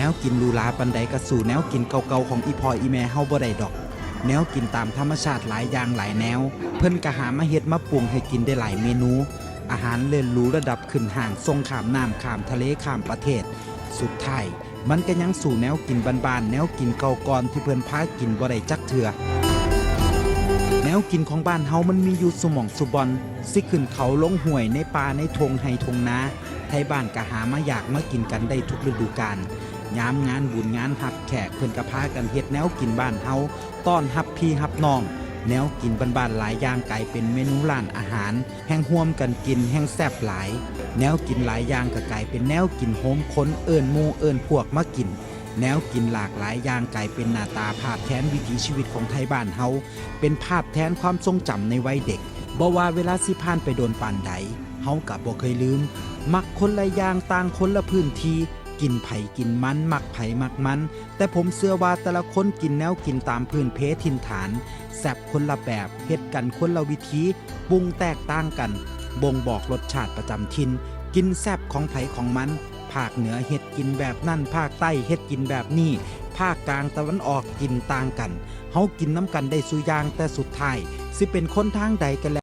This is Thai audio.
แนวกินหรูหราปันใดก็สู่แนวกินเก่าๆของอีพออีแม่เฮาบ่ได้ดอก แนวกินตามธรรมชาติหลายอย่างหลายแนว เพิ่นก็หามาเฮ็ดมาปรุงให้กินได้หลายเมนู อาหารเลิศหรูระดับขึ้นห่างทรงขามน้ำขามทะเลขามประเทศ สุดท้ายมันก็ยังสู่แนวกินบานๆแนวกินเก่าก่อนที่เพิ่นพากินบ่ได้จักเทื่อแนวกินของบ้านเฮามันมีอยู่สมองสุบอนสิขึ้นเขาลงห้วยในป่าในทงไห้ทงนาไทยบ้านก็หามาอยากมากินกันได้ทุกฤดูกาล ยามงานบุญงานหับแขกเพิ่นก็พากันเฮ็ดแนวกินบ้านเฮาต้อนรับพี่รับน้อง แนวกินบ้านๆหลายอย่างกลายเป็นเมนูร้านอาหาร แห่งห่วมกันกินแห่งแซ่บหลาย แนวกินหลายอย่างก็กลายเป็นแนวกินโฮมค้นเอิ้นมูเอิ้นพวกมากินแนวกินหลากหลายอย่างกลายเป็นหน้าตาภาพแทนวิถีชีวิตของไทยบ้านเฮาเป็นภาพแทนความทรงจำในวัยเด็กบ่ว่าเวลาสิผ่านไปโดนปานใดเฮากับบ่เคยลืม มักคนละอย่างต่างคนละพื้นที่ กินไผ่กินมันมักไผ่มักมัน แต่ผมเชื่อว่าแต่ละคนกินแนวกินตามพื้นเพถิ่นฐานแซบคนละแบบเฮ็ดกันคนละวิธีปรุงแตกต่างกัน บ่งบอกรสชาติประจำถิ่นกินแซบของไผ่ของมันภาคเหนือเฮ็ดกินแบบนั่นภาคใต้เฮ็ดกินแบบนี้ภาคกลางตะวันออกกินต่างกันเฮากินน้ำกันได้สุอยางแต่สุดท้ายสิเป็นคนทางใดกันแล้ว